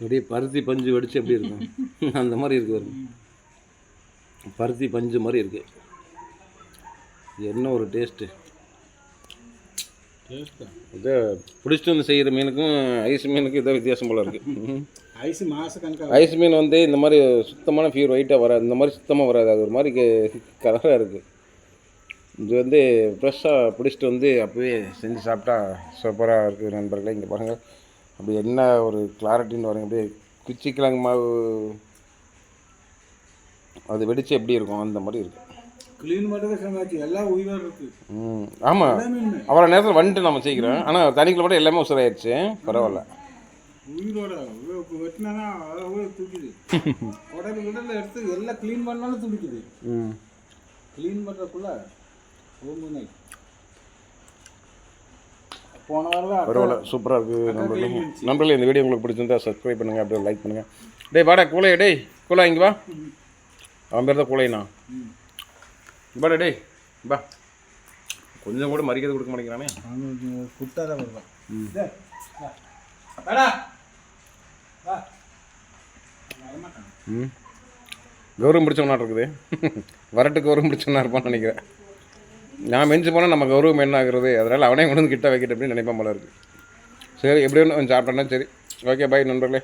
அப்படியே பருத்தி பஞ்சு வெடிச்சு எப்படி இருக்கும்? அந்த மாதிரி இருக்கு பாருங்க. பருத்தி பஞ்சு மாதிரி இருக்கு. என்ன ஒரு டேஸ்ட்டு இதை பிடிச்சிட்டு வந்து செய்கிற மீனுக்கும் ஐஸ் மீனுக்கும் இதை வித்தியாசம் போல இருக்குது ஐஸ் மாச கணக்காக ஐஸ் மீன் வந்து இந்த மாதிரி சுத்தமான ஃபியூர் ஒயிட்டாக வராது. இந்த மாதிரி சுத்தமாக வராது. அது ஒரு மாதிரி கலராக இருக்குது இது வந்து ஃப்ரெஷ்ஷாக பிடிச்சிட்டு வந்து அப்போவே செஞ்சு சாப்பிட்டா சூப்பராக இருக்குது நண்பர்களே. இங்கே பாருங்கள் அப்படி என்ன ஒரு கிளாரிட்டின்னு பாருங்க அப்படியே குச்சி கிழங்கு மாவு அது வெடிச்சு எப்படி இருக்கும்? அந்த மாதிரி இருக்குது க்ளீன் பண்ணுறது சமாச்சு எல்லாம் உயிரோடு இருக்கு. ம் ஆமாம் அவ்வளோ நேரத்தில் வந்துட்டு நம்ம செய்கிறோம் ஆனால் தண்ணிக்குள்ள மட்டும் எல்லாமே உசுராயிருச்சு. பரவாயில்ல. உயிரோட. வெட்டினா அவ்வளோ தூக்கிது உடல் உடல் எடுத்து எல்லாம் க்ளீன் பண்ணாலும் துடிக்குது. ம். க்ளீன் பண்ணுறதுக்குள்ள ஓம்புனை போன வாரம் பரவாயில்ல சூப்பராக இருக்குது நண்பர்களே நண்பர்களே இந்த வீடியோ உங்களுக்கு பிடிச்சிருந்தா சப்ஸ்கிரைப் பண்ணுங்கள் அப்படியே லைக் பண்ணுங்கள் டேய் வாடா கூலையா டேய் கூலா இங்கே வா. அவன் பேர் தான் கூலைண்ணா வாடா டேய் வா. கொஞ்சம் கூட மரியாதை கொடுக்க மாட்டேங்கிறானே. அவனுக்கு குட்டாதான் வருவான். ம். கௌரவம் பிடிச்சவனா இருக்குது. வரட்டு கௌரவம் பிடிச்சவனா இருப்பான்னு நினைக்கிறேன். நான் மெஞ்சு போனால் நம்ம கௌரவம் என்ன ஆகுறது? அதனால் அவனே கொண்டு வந்து கிட்ட வைக்கிட்டு அப்படின்னு நினைப்பான் போல இருக்குது சரி எப்படி ஒன்று சாப்பிட்டேன்னா சரி. ஓகே பாய் நண்பர்களே.